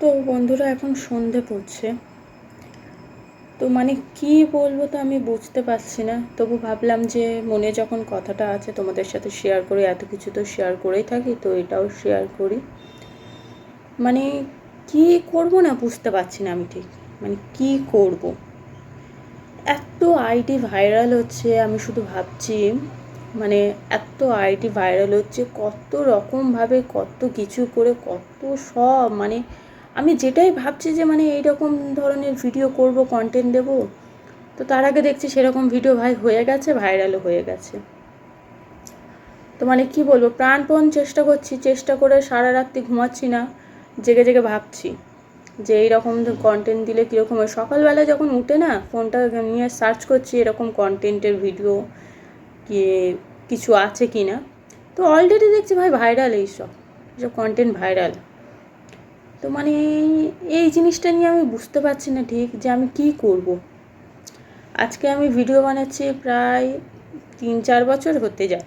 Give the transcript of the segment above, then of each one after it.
তো বন্ধুরা, এখন সন্ধে পড়ছে। তো মানে কি বলব তো আমি বুঝতে পারছি না। তবু ভাবলাম যে মনে যখন কথাটা আছে তোমাদের সাথে শেয়ার করি, এত কিছু তো শেয়ার করেই থাকি, তো এটাও শেয়ার করি। মানে কি করব না বুঝতে পারছি না আমি ঠিক। মানে কি করব? এত আইডি ভাইরাল হচ্ছে, আমি শুধু ভাবছি মানে এত আইডি ভাইরাল হচ্ছে, কত রকমভাবে কত কিছু করে, কত সব মানে আমি যেটাই ভাবছি যে মানে এইরকম ধরনের ভিডিও করব কন্টেন্ট দেব, তো তার আগে দেখছি সেরকম ভিডিও ভাই হয়ে গেছে ভাইরালও হয়ে গেছে। তো মানে কি বলব, প্রাণপণ চেষ্টা করছি, চেষ্টা করে সারা রাত্রি ঘুমাচ্ছি না, জেগে জেগে ভাবছি যে এইরকম কন্টেন্ট দিলে কীরকম হয়। সকালবেলা যখন উঠে না ফোনটা নিয়ে সার্চ করছি এরকম কন্টেন্টের ভিডিও কি, কিছু আছে কি না তো অলরেডি দেখছি ভাই ভাইরাল এইসব এসব কন্টেন্ট ভাইরাল তো মানে এই জিনিসটা নিয়ে আমি বুঝতে পারছি না ঠিক যে আমি কি করব। আজকে আমি ভিডিও বানাচ্ছি প্রায় তিন চার বছর হতে যায়।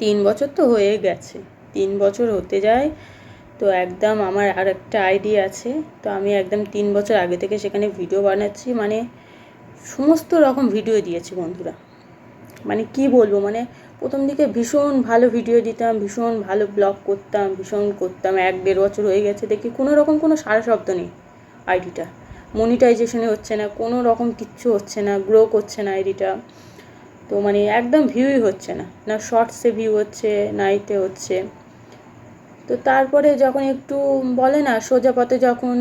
তিন বছর তো হয়ে গেছে, তিন বছর হতে যায়। তো একদম আমার আর একটা আইডি আছে, তো আমি একদম তিন বছর আগে থেকে সেখানে ভিডিও বানাচ্ছি। মানে সমস্ত রকম ভিডিও দিয়েছি বন্ধুরা। মানে কি বলব মানে প্রথম দিকে ভীষণ ভালো ভিডিও দিতাম, ভীষণ ভালো ব্লগ করতাম, ভীষণ করতাম। এক দেড় বছর হয়ে গেছে দেখি কোনো রকম কোনো সারা শব্দ নেই আইডিটা মনিটাইজেশনে হচ্ছে না, কোনো রকম কিচ্ছু হচ্ছে না গ্রো করছে না আইডিটা তো মানে একদম ভিউই হচ্ছে না। না শর্টসে ভিউ হচ্ছে না হচ্ছে। তো তারপরে যখন একটু বলে না, সোজা পথে যখন,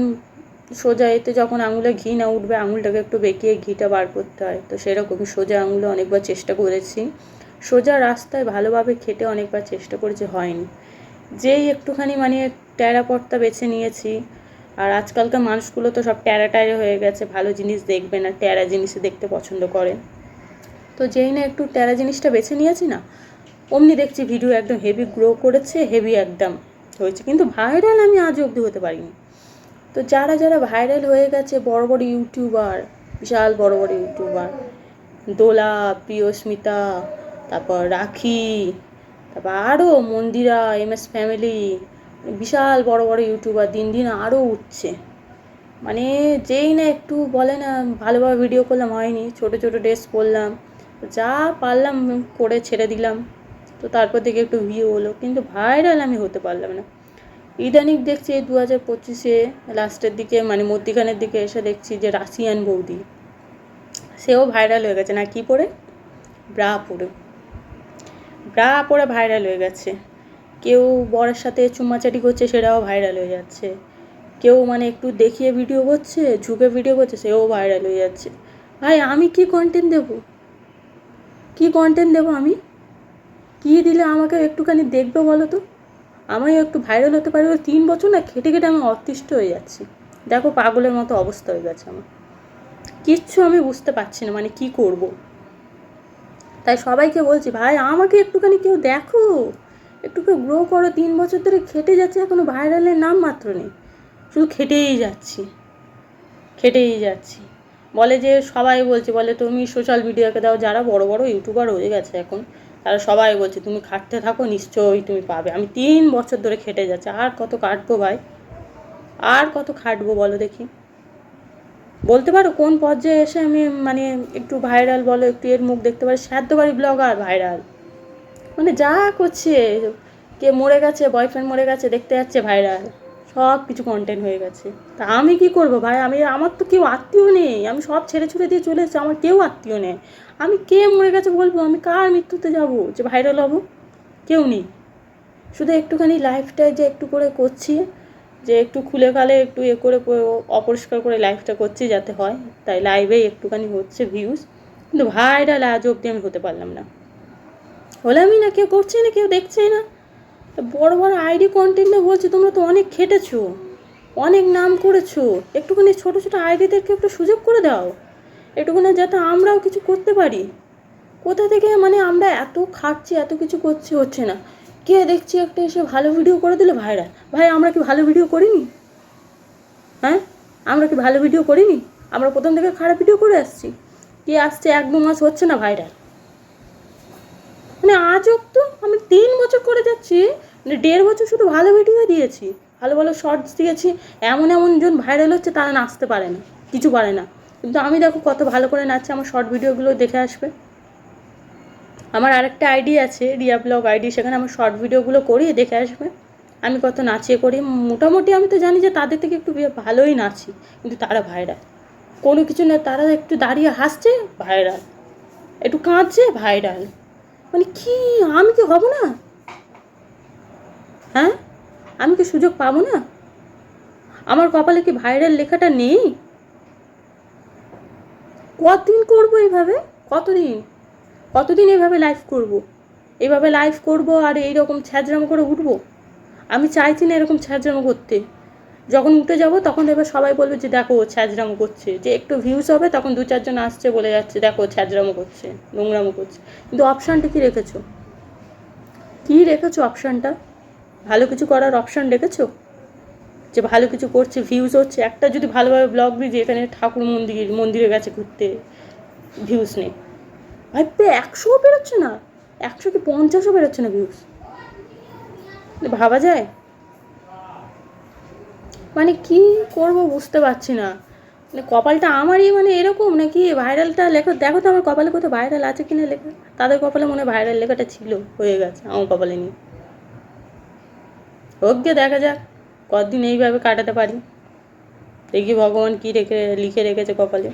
সোজা এতে যখন আঙুলে ঘি না উঠবে, আঙুলটাকে একটু বেঁকিয়ে ঘিটা বার করতে হয়। তো সেরকমই সোজা আঙুলে অনেকবার চেষ্টা করেছি। সোজা রাস্তায় ভালোভাবে খেটে অনেকবার চেষ্টা করেছি হয়নি। যেই একটুখানি মানে ট্যারা বেছে নিয়েছি, আর আজকালকার মানুষগুলো তো সব ট্যারা ট্যারা হয়ে গেছে, ভালো জিনিস দেখবে না, ট্যারা জিনিসই দেখতে পছন্দ করে। তো যেই না একটু ট্যারা জিনিসটা বেছে নিয়েছি না, অমনি দেখছি ভিডিও একদম হেভি গ্রো করেছে, হেভি একদম হয়েছে। কিন্তু ভাইরাল আমি আজ অবধি হতে পারিনি। তো যারা যারা ভাইরাল হয়ে গেছে, বড় বড় ইউটিউবার, বিশাল বড় বড় ইউটিউবার, দোলা, প্রিয়স্মিতা তারপর রাখি, তারপর আরও মন্দিরা, এম এস ফ্যামিলি বিশাল বড় বড় ইউটিউবার দিন দিন আরও উঠছে। মানে যেই না একটু বলে না, ভালোভাবে ভিডিও করলাম, হয়নি। ছোট ছোট ড্রেস পরলাম, যা পারলাম করে ছেড়ে দিলাম। তো তারপর থেকে একটু ভিউ হলো, কিন্তু ভাইরাল আমি হতে পারলাম না। ইদানিং দেখছি দু হাজার পঁচিশে লাস্টের দিকে মানে মধ্যিখানের দিকে এসে দেখছি যে রাশিয়ান বৌদি, সেও ভাইরাল হয়ে গেছে। না কি পরে? ব্রা পরে। ব্রা পড়ে ভাইরাল হয়ে গেছে। কেউ বরের সাথে চুম্মাচাটি করছে, সেটাও ভাইরাল হয়ে যাচ্ছে। কেউ মানে একটু দেখিয়ে ভিডিও করছে, ঝুঁকে ভিডিও করছে, সেও ভাইরাল হয়ে যাচ্ছে। ভাই আমি কি কন্টেন্ট দেব? কি কন্টেন্ট দেবো আমি? কী দিলে আমাকে একটুখানি দেখবে বলো তো? আমিও একটু ভাইরাল হতে পারি তিন বছর না খেটে খেটে আমি অতিষ্ঠ হয়ে যাচ্ছি। দেখো পাগলের মতো অবস্থা হয়ে গেছে আমার। কিচ্ছু আমি বুঝতে পারছি না মানে কি করব। তাই সবাইকে বলছি, ভাই, আমাকে একটুখানি কেউ দেখো। একটু কেউ গ্রো করো। তিন বছর ধরে খেটে যাচ্ছে, এখনও ভাইরালের নাম মাত্র নেই। শুধু খেটেই যাচ্ছি। খেটেই যাচ্ছি। বলে যে সবাই বলছে, বলে, তুমি সোশ্যাল মিডিয়াকে দাও। যারা বড় বড় ইউটিউবার হয়ে গেছে এখন, তারা সবাই বলছে, তুমি খাটতে থাকো, নিশ্চয়ই তুমি পাবে। আমি তিন বছর ধরে খেটে যাচ্ছি। আর কত কাটবো ভাই? আর কত খাটবো বলো দেখি? বলতে পারো কোন পর্যায়ে এসে আমি মানে একটু ভাইরাল বলো, একটু এর মুখ দেখতে পারি? স্যাদ্দ বাড়ি ব্লগার ভাইরাল মানে যা করছে, কে মরে গেছে বয়ফ্রেন্ড মরে গেছে, দেখতে যাচ্ছে ভাইরাল সব কিছু কন্টেন্ট হয়ে গেছে। তা আমি কি করব ভাই? আমি, আমার তো কেউ আত্মীয় নেই। আমি সব ছেড়ে ছুড়ে দিয়ে চলে এসেছি, আমার কেউ আত্মীয় নেই। আমি কে মরে গেছে বলব? আমি কার মৃত্যুতে যাব? যে ভাইরাল হব? কেউ নেই। শুধু একটুখানি লাইফটায় যে একটু করে করছি যে একটু খুলে খালে একটু এ করে অপরিষ্কার করে লাইফটা করছি যাতে হয়। তাই লাইভে একটুখানি হচ্ছে ভিউজ কিন্তু ভাইরাল আজ অবধি আমি হতে পারলাম না। হলামই না, কেউ করছে না, কেউ দেখছেই না। বড় বড় আইডি কন্টেন্টে বলছে, তোমরা তো অনেক খেটেছো, অনেক নাম করেছ। একটুখানি ছোটো ছোটো আইডিদেরকে একটু সুযোগ করে দাও। একটুখানি যাতে আমরাও কিছু করতে পারি। কোথা থেকে মানে আমরা এত খাটছি, এত কিছু করছি, হচ্ছে না। কে দেখছি একটা এসে ভালো ভিডিও করে দিলে? ভাইরাল ভাই, আমরা কি ভালো ভিডিও করিনি? হ্যাঁ? আমরা কি ভালো ভিডিও করিনি? আমরা প্রথম থেকে খারাপ ভিডিও করে আসছি। কে আসছে এক দু মাস হচ্ছে না ভাইরাল। মানে আজব তো। আমি তিন বছর করে যাচ্ছি মানে দেড় বছর শুধু ভালো ভিডিও দিয়েছি। ভালো ভালো শর্টস দিয়েছি। এমন এমন জন ভাইরাল হচ্ছে, তারা নাচতে পারে না, কিছু পারে না। কিন্তু আমি দেখো কত ভালো করে নাচছে, আমার শর্ট ভিডিওগুলো দেখে আসবে। আমার আরেকটা আইডি আছে রিয়া ব্লগ আইডি সেখানে আমার শর্ট ভিডিওগুলো করি, দেখে আসবে। আমি কত নাচিয়ে করি। মোটামুটি আমি তো জানি যে তাদের থেকে একটু ভালোই নাচি, কিন্তু তারা ভাইরাল কোনো কিছু না, তারা একটু দাঁড়িয়ে হাসছে ভাইরাল একটু কাঁদছে ভাইরাল মানে কি, আমি কি হব না? হ্যাঁ? আমি কি সুযোগ পাবো না? আমার কপালে কি ভাইরাল লেখাটা নেই? কতদিন করব এইভাবে? কতদিন? কতদিন এভাবে লাইভ করব। এভাবে লাইভ করব আর এই রকম ছ্যাঁচড়ামো করে উঠব? আমি চাইছি না এরকম ছ্যাঁচড়ামো করতে। যখন উঠে যাব তখন এবার সবাই বলবে যে, দেখো ছ্যাঁচড়ামো করছে। যে একটু ভিউজ হবে তখন দু চারজন আসছে বলে যাচ্ছে, দেখো ছ্যাঁচড়ামো করছে, নোংরামো করছে। কিন্তু অপশানটা কি রেখেছো? কি রেখেছো অপশানটা ভালো কিছু করার অপশান রেখেছো? যে ভালো কিছু করছে ভিউজ হচ্ছে। একটা যদি ভালোভাবে ব্লগ দিই যে, এখানে ঠাকুর মন্দির মন্দিরে গেছে ঘুরতে ভিউজ নেই। ভাই একশোও বেরোচ্ছে না। একশো কি পঞ্চাশও বেরোচ্ছে না ভিউজ ভাবা যায়? মানে কি করব বুঝতে পারছি না। মানে কপালটা আমারই মানে এরকম নাকি ভাইরালটা লেখা, দেখো তো আমার কপালে কোথাও ভাইরাল আছে কিনা লেখা। তাদের কপালে মনে ভাইরাল লেখাটা ছিল, হয়ে গেছে আমার কপালে নিয়ে। গিয়ে দেখা যাক, কতদিন এইভাবে কাটাতে পারি। দেখি ভগবান কী রেখে, লিখে রেখেছে কপালে।